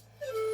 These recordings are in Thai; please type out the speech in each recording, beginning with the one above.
Woo!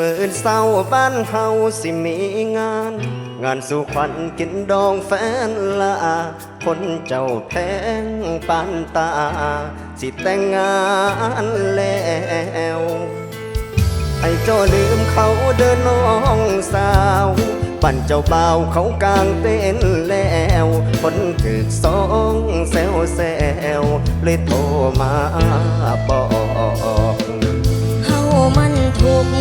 มื่อเศร้าบ้านเฮาสิมีงาน งานสู่ขวัญกินดองแฟนลาคนเจ้าแพงปานตา สิแต่งงานแล้วให้เจ้าลืมเขาเดินน้องสาวปั่นเจ้าบ่าวเขากลางเต้นแล้วคนถึกสองแซวแซวเลยโทรมาบอกเฮามันถูก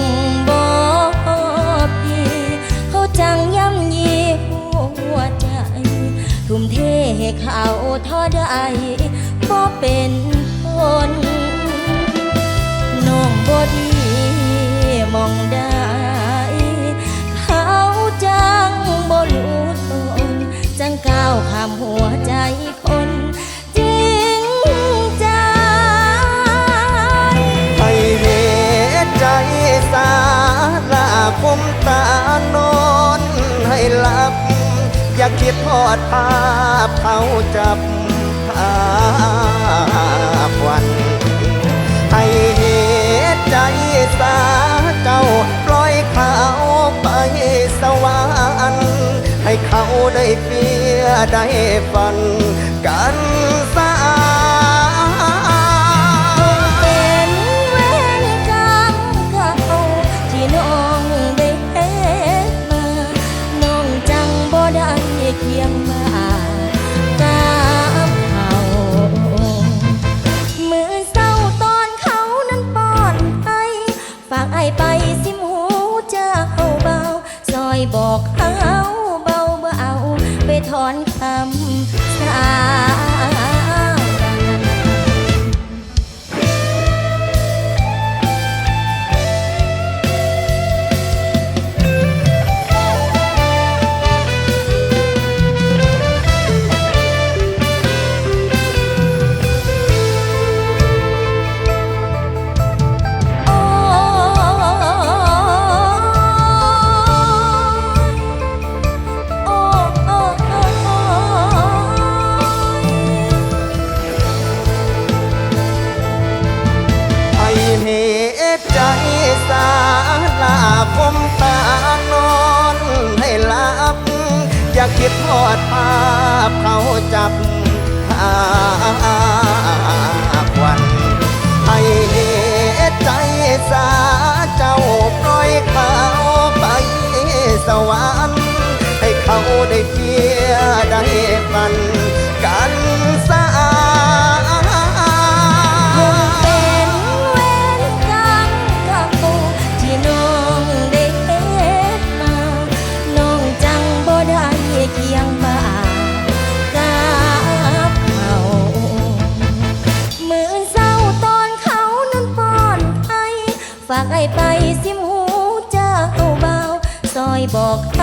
ทเทให้เขาท่าใดบ่เป็นคนน้องบดีมองได้ คิดทอดภาพเขาจับภาพวันให้เหตุใจสาเจ้าปล่อยเขาไปสวรรค์ให้เขาได้เปียได้ฝันกันสา อยบอกเขาเบาเบาไปถอน คิดทอดภาพเขาจับภาควันให้เหตุใจสาเจ้าปล่อยเขาไปสวรรค์ให้เขาได้เพียได้ฝันากไอไปสิมหูเจ้าเบาซอยบอก